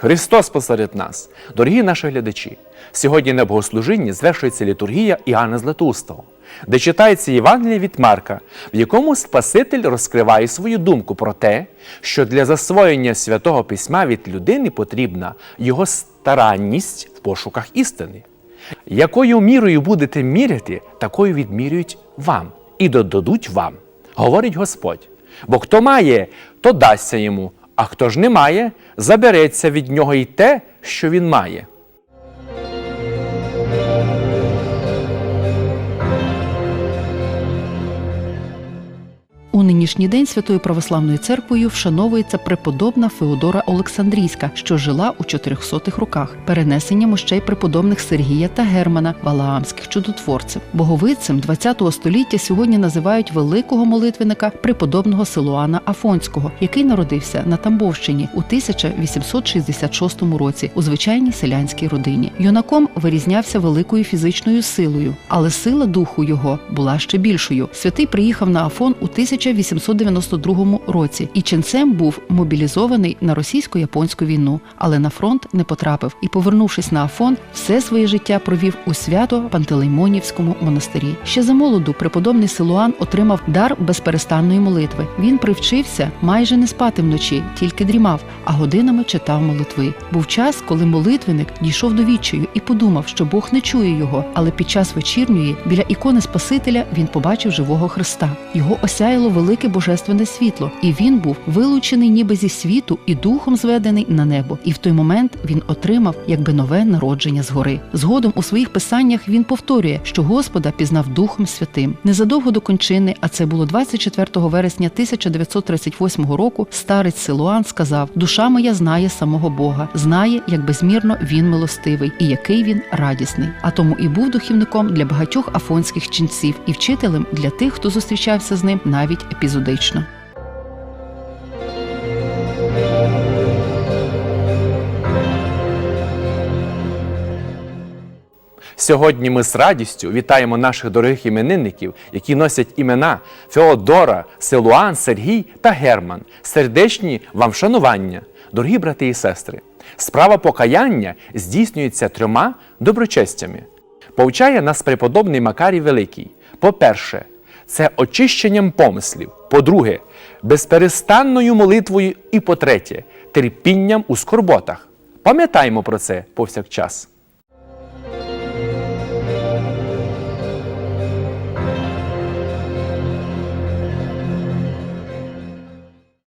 Христос посеред нас, дорогі наші глядачі. Сьогодні на богослужінні звершується літургія Іоанна Златоустого, де читається Євангеліє від Марка, в якому Спаситель розкриває свою думку про те, що для засвоєння святого письма від людини потрібна його старанність в пошуках істини. Якою мірою будете міряти, такою відмірюють вам і додадуть вам, говорить Господь. Бо хто має, то дасться йому, а хто ж не має, забереться від нього й те, що він має. У нинішній день Святою Православною церквою вшановується преподобна Феодора Олександрійська, що жила у 400-х роках, перенесення мощей преподобних Сергія та Германа, валаамських чудотворців. Боговицем ХХ століття сьогодні називають великого молитвенника преподобного Силуана Афонського, який народився на Тамбовщині у 1866 році у звичайній селянській родині. Юнаком вирізнявся великою фізичною силою, але сила духу його була ще більшою. Святий приїхав на Афон у 1892 році і ченцем був мобілізований на російсько-японську війну, але на фронт не потрапив і, повернувшись на Афон, все своє життя провів у свято Пантелеймонівському монастирі. Ще за молоду преподобний Силуан отримав дар безперестанної молитви. Він привчився майже не спати вночі, тільки дрімав, а годинами читав молитви. Був час, коли молитвенник дійшов до відчаю і подумав, що Бог не чує його. Але під час вечірньої біля ікони Спасителя він побачив живого Христа. Його осяяло велике божественне світло, і він був вилучений ніби зі світу і духом зведений на небо. І в той момент він отримав якби нове народження згори. Згодом у своїх писаннях він повторює, що Господа пізнав Духом Святим. Незадовго до кончини, а це було 24 вересня 1938 року. Старець Силуан сказав: Душа моя знає самого Бога, знає, як безмірно він милостивий і який він радісний. А тому і був духівником для багатьох афонських ченців і вчителем для тих, хто зустрічався з ним навіть епізодично. Сьогодні ми з радістю вітаємо наших дорогих іменинників, які носять імена Феодора, Силуан, Сергій та Герман. Сердечні вам вшанування, дорогі брати і сестри. Справа покаяння здійснюється трьома доброчестями. Повчає нас преподобний Макарій Великий. По-перше, це очищенням помислів. По-друге, безперестанною молитвою. І по-третє, терпінням у скорботах. Пам'ятаємо про це повсякчас.